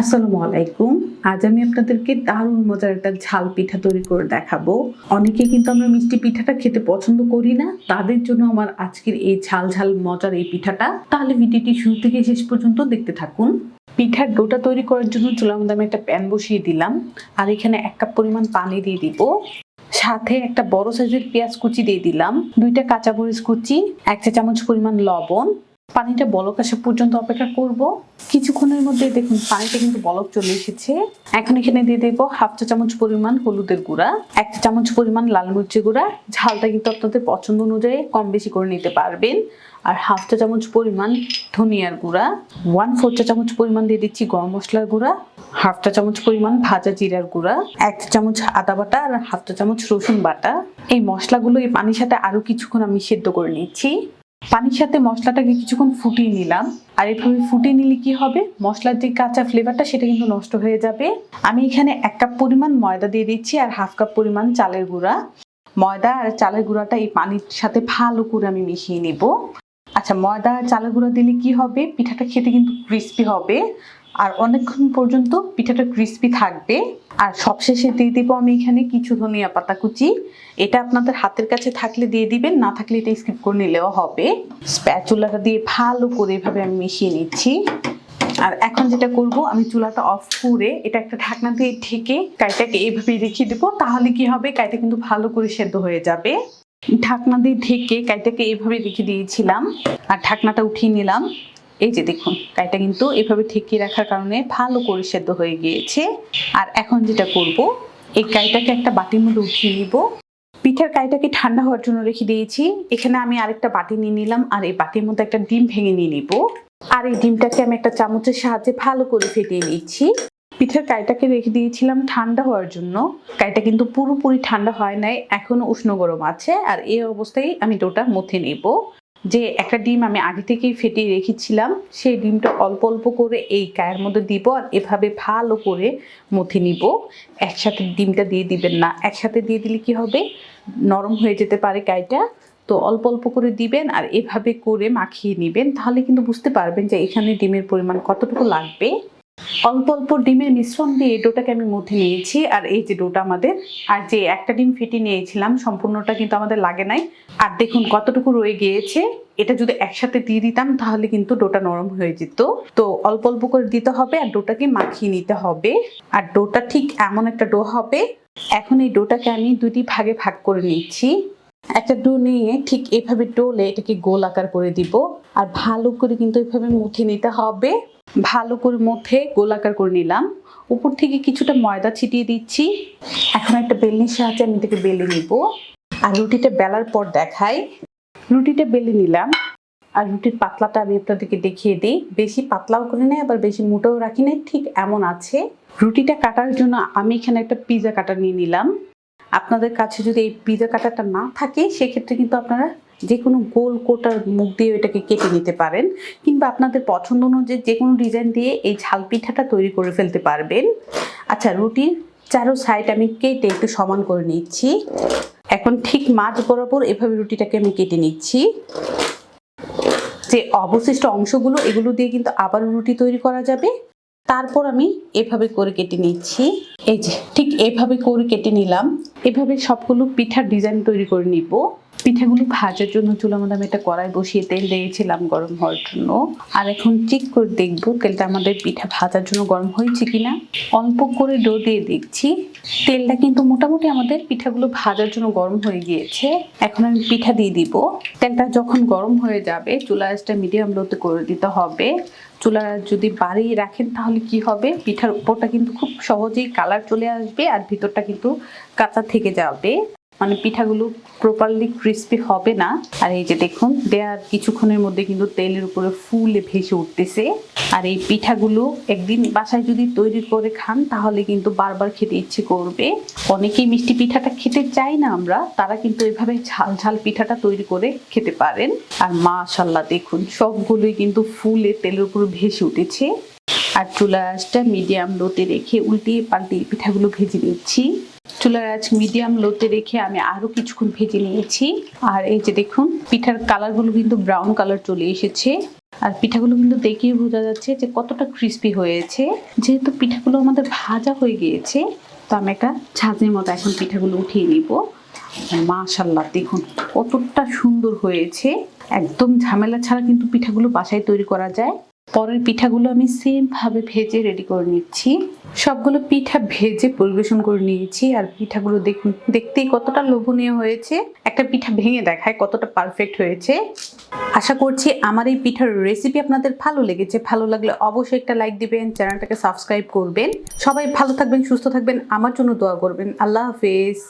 আসসালামু আলাইকুম। আজ আমি আপনাদেরকে দারুণ মজার একটা ঝাল পিঠা তৈরি করে দেখাবো। অনেকে কিন্তু আমরা মিষ্টি পিঠাটা খেতে পছন্দ করি না। তাদের জন্য আমার আজকের এই ঝাল ঝাল মজার এই পিঠাটা। তাহলে ভিডিওটি শুরু থেকে শেষ পর্যন্ত দেখতে থাকুন। পিঠার ডোটা তৈরি করার জন্য চুলার মধ্যে আমি একটা প্যান বসিয়ে দিলাম। আর এখানে এক কাপ পরিমাণ পানি দিয়ে দিব। সাথে একটা বড় সাইজের পেঁয়াজ কুচি দিয়ে দিলাম। দুইটা কাঁচা কাঁচামরিচ কুচি, এক চা চামচ পরিমাণ লবণ পানিটা বলক আসা পর্যন্ত অপেক্ষা করব। কিছুক্ষণের মধ্যে দেখুন পানিটা কিন্তু বলক চলে এসেছে। এখন এখানে দিয়ে দেব হাফ চা চামচ পরিমাণ হলুদের গুঁড়া, এক চা চামচ পরিমাণ লাল মরিচের গুঁড়া। ঝালটা কিন্তু আপনাদের পছন্দ অনুযায়ী কম বেশি করে নিতে পারবেন। আর হাফ চা চামচ পরিমাণ ধনিয়ার গুঁড়া, ওয়ান ফোর চা চামচ পরিমাণ দিয়ে দিচ্ছি গরম মশলার গুঁড়া, হাফ চা চামচ পরিমাণ ভাজা জিরার গুঁড়া, এক চা চামচ আদা বাটা আর হাফ চা চামচ রসুন বাটা। এই মশলাগুলো এই পানির সাথে আরও কিছুক্ষণ আমি সেদ্ধ করে নিচ্ছি। পানির সাথে মশলাটাকে কিছুক্ষণ ফুটিয়ে নিলাম। আর এভাবে ফুটিয়ে নিলে কি হবে? মশলার যে কাঁচা ফ্লেভারটা সেটা কিন্তু নষ্ট হয়ে যাবে। আমি এখানে এক কাপ পরিমাণ ময়দা দিয়ে দিচ্ছি আর হাফ কাপ পরিমাণ চালের গুঁড়া। ময়দা আর চালের গুঁড়াটা এই পানির সাথে ভালো করে আমি মিশিয়ে নিব। আচ্ছা ময়দা চালের গুঁড়া দিলে কি হবে? পিঠাটা খেতে কিন্তু ক্রিস্পি হবে। আর অনেকক্ষণ পর্যন্ত পিঠাটা ক্রিস্পি থাকবে। আর সবশেষে দিয়ে দিব আমি এখানে কিছু ধনিয়া পাতা কুচি। এটা আপনাদের হাতের কাছে থাকলে দিয়ে দিবেন, না থাকলে এটা স্কিপ করে নিলেও হবে। স্প্যাচুলাটা দিয়ে ভালো করে এভাবে আমি মিশিয়ে নিচ্ছি। আর এখন যেটা করব, আমি চুলাটা অফ করে এটা একটা ঢাকনা দিয়ে ঢেকে কাইটাকে এইভাবে রেখে দেবো, তাহলে কি হবে? কাইটা কিন্তু ভালো করে সেদ্ধ হয়ে যাবে। ঢাকনা দিয়ে ঢেকে কাইটাকে এইভাবে রেখে দিয়েছিলাম। আর ঢাকনাটা উঠিয়ে নিলাম। এই যে দেখুন, কাইটা কিন্তু এভাবে ঠেকিয়ে রাখার কারণে ভালো করে সেদ্ধ হয়ে গিয়েছে। আর এখন যেটা করব, এই কাইটাকে একটা বাটির মধ্যে উঠিয়ে নিব। পিঠার কাইটাকে ঠান্ডা হওয়ার জন্য রেখে দিয়েছি। এখানে আমি আরেকটা বাটি নিয়ে নিলাম, আর এই বাটির মধ্যে একটা ডিম ভেঙে নিয়ে নিব। আর এই ডিমটাকে আমি একটা চামচের সাহায্যে ভালো করে ফেটিয়ে নিচ্ছি। পিঠার কাইটাকে রেখে দিয়েছিলাম ঠান্ডা হওয়ার জন্য। কাইটা কিন্তু পুরোপুরি ঠান্ডা হয় নাই, এখনও উষ্ণ গরম আছে। আর এই অবস্থায় আমি ডোটা মথে নেব। যে একটা ডিম আমি আগে থেকেই ফেটিয়ে রেখেছিলাম, সেই ডিমটা অল্প অল্প করে এই কায়ের মধ্যে দিব আর এভাবে ভালো করে মুথে নিব। একসাথে ডিমটা দিয়ে দিবেন না। একসাথে দিয়ে দিলে কি হবে? নরম হয়ে যেতে পারে কায়টা। তো অল্প অল্প করে দিবেন আর এভাবে করে মাখিয়ে নেবেন। তাহলে কিন্তু বুঝতে পারবেন যে এখানে ডিমের পরিমাণ কতটুকু লাগবে। অল্প অল্প ডিমের মিশ্রণ দিয়ে ডোটাকে আমি মধ্যে নিয়েছি। আর এই যে ডোটা আমাদের, আর যে একটা ডিম ফেটে নিয়েছিলাম, সম্পূর্ণটা কিন্তু আমাদের লাগে নাই। আর দেখুন কতটুকু রয়ে গিয়েছে, এটা যদি একসাথে দিয়ে দিতাম, তাহলে কিন্তু ডোটা নরম হয়ে যেত। তো অল্প অল্প করে দিতে হবে, আর ডোটাকে মাখিয়ে নিতে হবে। আর ডোটা ঠিক এমন একটা ডো হবে, এখন এই ডোটাকে আমি দুটি ভাগে ভাগ করে নিচ্ছি। একটা ডো নিয়ে ঠিক এভাবে ডোলে এটাকে গোল আকার করে দিব, আর ভালো করে কিন্তু এভাবে মুথে নিতে হবে। ভালো করে মুথে গোলাকার করে নিলাম। উপর থেকে কিছুটা ময়দা ছিটিয়ে দিচ্ছি। এখন একটা বেলনির সাহায্যে আমি এটাকে বেলে নিব। আর রুটিটা বেলার পর দেখাই। রুটিটা বেলে নিলাম। আর রুটির পাতলাটা আমি আপনাদেরকে দেখিয়ে দিই। বেশি পাতলাও করে নেয় আবার বেশি মোটাও রাখি নাই। ঠিক এমন আছে। রুটিটা কাটার জন্য আমি এখানে একটা পিজা কাটা নিয়ে নিলাম। আপনাদের কাছে যদি এই পিজা কাটাটা না থাকে, সেক্ষেত্রে কিন্তু আপনারা যে কোনো গোল কোটার মুখ দিয়ে এটাকে কেটে নিতে পারেন, কিংবা আপনাদের পছন্দ অনুযায়ী যে কোনো ডিজাইন দিয়ে এই ঝাল পিঠাটা তৈরি করে ফেলতে পারবেন। আচ্ছা রুটির চারো সাইড আমি কেটে একটু সমান করে নিচ্ছি। এখন ঠিক মাছ বরাবর এভাবে রুটিটাকে আমি কেটে নিচ্ছি। যে অবশিষ্ট অংশগুলো, এগুলো দিয়ে কিন্তু আবার রুটি তৈরি করা যাবে। তারপর আমি এভাবে করে কেটে নিচ্ছি। এই যে, ঠিক এভাবে করে কেটে নিলাম। এভাবে সবগুলো পিঠার ডিজাইন তৈরি করে নিব। পিঠাগুলো ভাজার জন্য চুলা মধ্যে আমি একটা কড়াই বসিয়ে তেল দিয়েছিলাম গরম হওয়ার জন্য। আর এখন চেক করে দেখব তেলটা আমাদের পিঠা ভাজার জন্য গরম হয়েছে কিনা। অল্প করে ডো দিয়ে দেখছি। তেলটা কিন্তু মোটামুটি আমাদের পিঠাগুলো ভাজার জন্য গরম হয়ে গিয়েছে। এখন আমি পিঠা দিয়ে দিব। তেলটা যখন গরম হয়ে যাবে চুলা আঁচটা মিডিয়াম লোতে করে দিতে হবে। চুলা যদি বাড়িয়ে রাখেন তাহলে কি হবে? পিঠার উপরটা কিন্তু খুব সহজেই কালার চলে আসবে আর ভিতরটা কিন্তু কাঁচা থেকে যাবে। মানে পিঠাগুলো প্রপারলি ক্রিস্পি হবে না। আর এই যে দেখুন দেওয়ার কিছুক্ষণের মধ্যে কিন্তু তেলের উপরে ফুলে ভেসে উঠতেছে। আর এই পিঠাগুলো একদিন বাসায় যদি তৈরি করে খান, তাহলে কিন্তু বারবার খেতে ইচ্ছে করবে। অনেকেই মিষ্টি পিঠাটা খেতে চাই না আমরা, তারা কিন্তু এভাবে ঝাল ঝাল পিঠাটা তৈরি করে খেতে পারেন। আর মাশাল্লাহ দেখুন, সবগুলোই কিন্তু ফুলে তেলের উপরে ভেসে উঠেছে। আর চুলার আঁচটা মিডিয়াম লোতে রেখে উল্টিয়ে পাল্টিয়ে পিঠাগুলো ভেজে নিচ্ছি। চুলার আজ মিডিয়াম লোতে রেখে আমি আরও কিছুক্ষণ ভেজে নিয়েছি। আর এই যে দেখুন, পিঠার কালারগুলো কিন্তু ব্রাউন কালার চলে এসেছে। আর পিঠাগুলো কিন্তু দেখেই বোঝা যাচ্ছে যে কতটা ক্রিস্পি হয়েছে। যেহেতু পিঠাগুলো আমাদের ভাজা হয়ে গিয়েছে, তো আমি একটা ছাঁচের মতো এখন পিঠাগুলো উঠিয়ে নিব। মাশাল্লাহ দেখুন কতটা সুন্দর হয়েছে। একদম ঝামেলা ছাড়া কিন্তু পিঠাগুলো বাসায় তৈরি করা যায়। পরের পিঠাগুলো আমি সেম ভাবে ভেজে রেডি করে নিচ্ছি। সবগুলো পিঠা ভেজে পরিবেশন করে নিয়েছি। আর পিঠাগুলো দেখতেই কতটা লোভনীয় হয়েছে। একটা পিঠা ভেঙে দেখায় কতটা পারফেক্ট হয়েছে। আশা করছি আমার এই পিঠার রেসিপি আপনাদের ভালো লেগেছে। ভালো লাগলে অবশ্যই একটা লাইক দিবেন চ্যানেলটাকে সাবস্ক্রাইব করবেন। সবাই ভালো থাকবেন, সুস্থ থাকবেন। আমার জন্য দোয়া করবেন। আল্লাহ হাফেজ।